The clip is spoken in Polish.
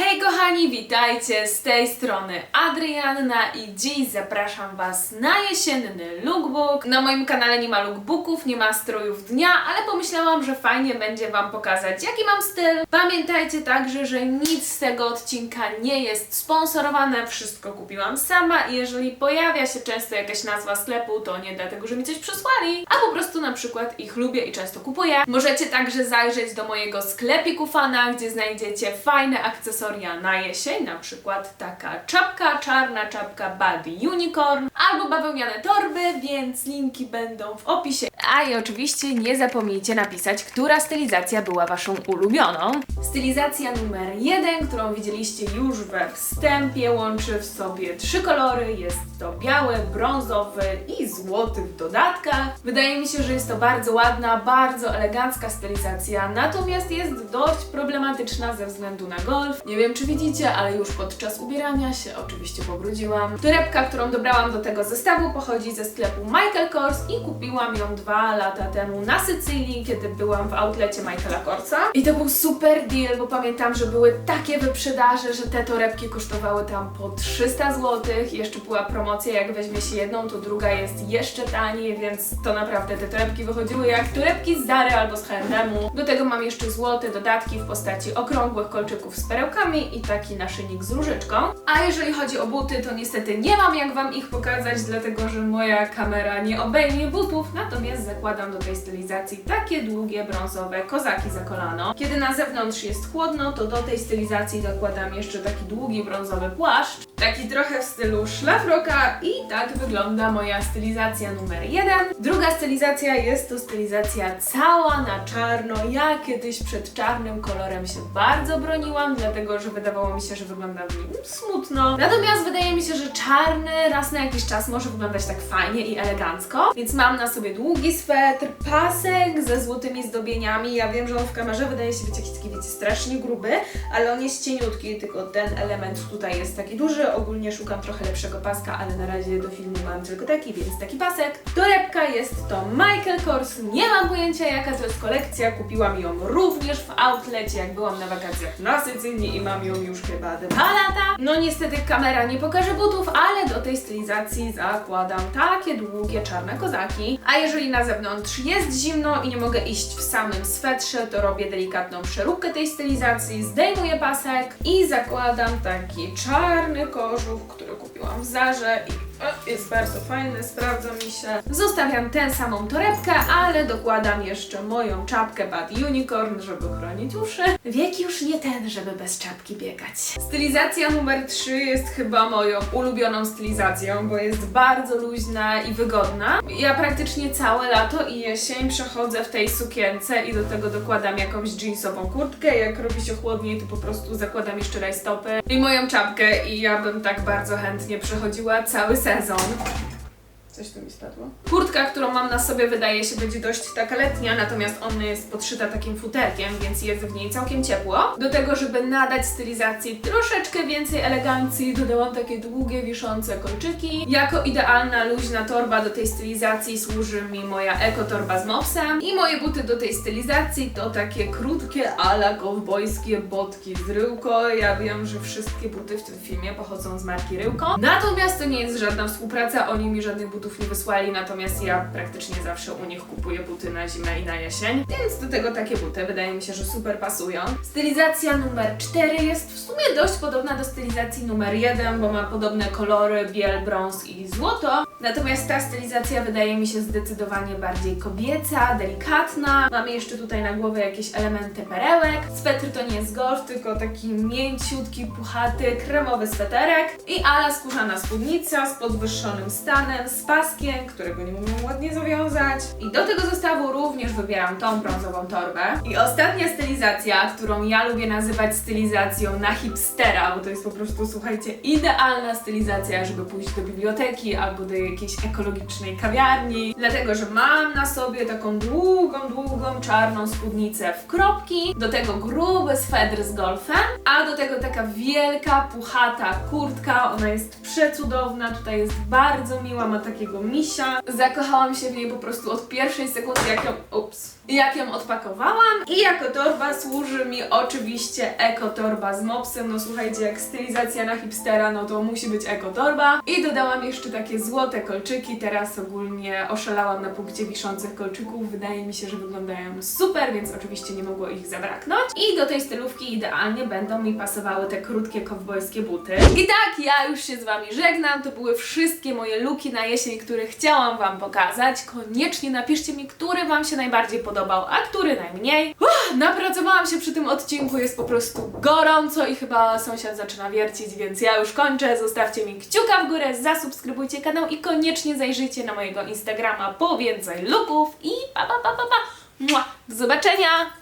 Hey, go kochani, witajcie z tej strony Adrianna i dziś zapraszam Was na jesienny lookbook. Na moim kanale nie ma lookbooków, nie ma strojów dnia, ale pomyślałam, że fajnie będzie Wam pokazać jaki mam styl. Pamiętajcie także, że nic z tego odcinka nie jest sponsorowane, wszystko kupiłam sama i jeżeli pojawia się często jakaś nazwa sklepu, to nie dlatego, że mi coś przysłali, a po prostu na przykład ich lubię i często kupuję. Możecie także zajrzeć do mojego sklepiku fana, gdzie znajdziecie fajne akcesoria na jesień, na przykład taka czapka, czarna czapka Buddy Unicorn albo bawełniane torby, więc linki będą w opisie. A i oczywiście nie zapomnijcie napisać, która stylizacja była Waszą ulubioną. Stylizacja numer jeden, którą widzieliście już we wstępie, łączy w sobie trzy kolory. Jest to biały, brązowy i złoty w dodatkach. Wydaje mi się, że jest to bardzo ładna, bardzo elegancka stylizacja, natomiast jest dość problematyczna ze względu na golf. Nie wiem, czy widzicie, ale już podczas ubierania się oczywiście pobrudziłam. Torebka, którą dobrałam do tego zestawu, pochodzi ze sklepu Michael Kors i kupiłam ją dwa lata temu na Sycylii, kiedy byłam w outlecie Michaela Korsa. I to był super deal, bo pamiętam, że były takie wyprzedaże, że te torebki kosztowały tam po 300 zł. Jeszcze była promocja, jak weźmie się jedną, to druga jest jeszcze taniej, więc to naprawdę te torebki wychodziły jak torebki z Zary albo z H&M-u. Do tego mam jeszcze złote dodatki w postaci okrągłych kolczyków z perełkami i taki naszyjnik z różyczką. A jeżeli chodzi o buty, to niestety nie mam jak Wam ich pokazać, dlatego że moja kamera nie obejmie butów, natomiast zakładam do tej stylizacji takie długie brązowe kozaki za kolano. Kiedy na zewnątrz jest chłodno, to do tej stylizacji zakładam jeszcze taki długi brązowy płaszcz, taki trochę w stylu szlafroka i tak wygląda moja stylizacja numer jeden. Druga stylizacja jest to stylizacja cała na czarno. Ja kiedyś przed czarnym kolorem się bardzo broniłam, dlatego że wydawało mi się, że wygląda w nim smutno. Natomiast wydaje mi się, że czarny raz na jakiś czas może wyglądać tak fajnie i elegancko. Więc mam na sobie długi swetr, pasek ze złotymi zdobieniami. Ja wiem, że on w kamerze wydaje się być jakiś taki, wiecie, strasznie gruby, ale on jest cieniutki, tylko ten element tutaj jest taki duży. Ogólnie szukam trochę lepszego paska, ale na razie do filmu mam tylko taki, więc taki pasek. Torebka jest to Michael Kors. Nie mam pojęcia jaka to jest kolekcja. Kupiłam ją również w outlecie, jak byłam na wakacjach na Sycylii i mam ją już chyba dwa lata. No niestety kamera nie pokaże butów, ale do tej stylizacji zakładam takie długie czarne kozaki. A jeżeli na zewnątrz jest zimno i nie mogę iść w samym swetrze, to robię delikatną przeróbkę tej stylizacji, zdejmuję pasek i zakładam taki czarny kożuch, który kupiłam w Zarze i o, jest bardzo fajny, sprawdza mi się. Zostawiam tę samą torebkę, ale dokładam jeszcze moją czapkę Bad Unicorn, żeby chronić uszy. Wiek już nie ten, żeby bez czapki biegać. Stylizacja numer 3 jest chyba moją ulubioną stylizacją, bo jest bardzo luźna i wygodna. Ja praktycznie całe lato i jesień przechodzę w tej sukience i do tego dokładam jakąś jeansową kurtkę. Jak robi się chłodniej, to po prostu zakładam jeszcze rajstopy i moją czapkę i ja bym tak bardzo chętnie przechodziła cały Cezão. Coś tu mi spadło. Kurtka, którą mam na sobie, wydaje się być dość taka letnia, natomiast ona jest podszyta takim futerkiem, więc jest w niej całkiem ciepło. Do tego, żeby nadać stylizacji troszeczkę więcej elegancji, dodałam takie długie, wiszące kolczyki. Jako idealna, luźna torba do tej stylizacji służy mi moja eko torba z mopsem. I moje buty do tej stylizacji to takie krótkie, ala kowbojskie botki z Ryłko. Ja wiem, że wszystkie buty w tym filmie pochodzą z marki Ryłko. Natomiast to nie jest żadna współpraca, oni mi żadnych butów nie wysłali, natomiast ja praktycznie zawsze u nich kupuję buty na zimę i na jesień, więc do tego takie buty wydaje mi się, że super pasują. Stylizacja numer 4 jest w sumie dość podobna do stylizacji numer 1, bo ma podobne kolory, biel, brąz i złoto. Natomiast ta stylizacja wydaje mi się zdecydowanie bardziej kobieca, delikatna. Mamy jeszcze tutaj na głowie jakieś elementy perełek. Swetr to nie jest golf, tylko taki mięciutki, puchaty, kremowy sweterek i ala skórzana spódnica z podwyższonym stanem, z paskiem, którego nie umiem ładnie zawiązać. I do tego zestawu również wybieram tą brązową torbę. I ostatnia stylizacja, którą ja lubię nazywać stylizacją na hipstera, bo to jest po prostu, słuchajcie, idealna stylizacja, żeby pójść do biblioteki albo do jakiejś ekologicznej kawiarni. Dlatego, że mam na sobie taką długą, długą czarną spódnicę w kropki, do tego gruby swedr z golfem, a do tego taka wielka, puchata kurtka. Ona jest przecudowna, tutaj jest bardzo miła, ma takiego misia. Zakochałam się w niej po prostu od pierwszej sekundy, jak ją... Ups. jak ją odpakowałam. I jako torba służy mi oczywiście ekotorba z mopsem. No słuchajcie, jak stylizacja na hipstera, no to musi być ekotorba. I dodałam jeszcze takie złote kolczyki. Teraz ogólnie oszalałam na punkcie wiszących kolczyków. Wydaje mi się, że wyglądają super, więc oczywiście nie mogło ich zabraknąć. I do tej stylówki idealnie będą mi pasowały te krótkie kowbojskie buty. I tak, ja już się z Wami żegnam. To były wszystkie moje luki na jesień, które chciałam Wam pokazać. Koniecznie napiszcie mi, który Wam się najbardziej podobał, a który najmniej. Uff, napracowałam się przy tym odcinku, jest po prostu gorąco i chyba sąsiad zaczyna wiercić, więc ja już kończę. Zostawcie mi kciuka w górę, zasubskrybujcie kanał i koniecznie zajrzyjcie na mojego Instagrama po więcej luków i pa pa pa pa pa. Mua. Do zobaczenia!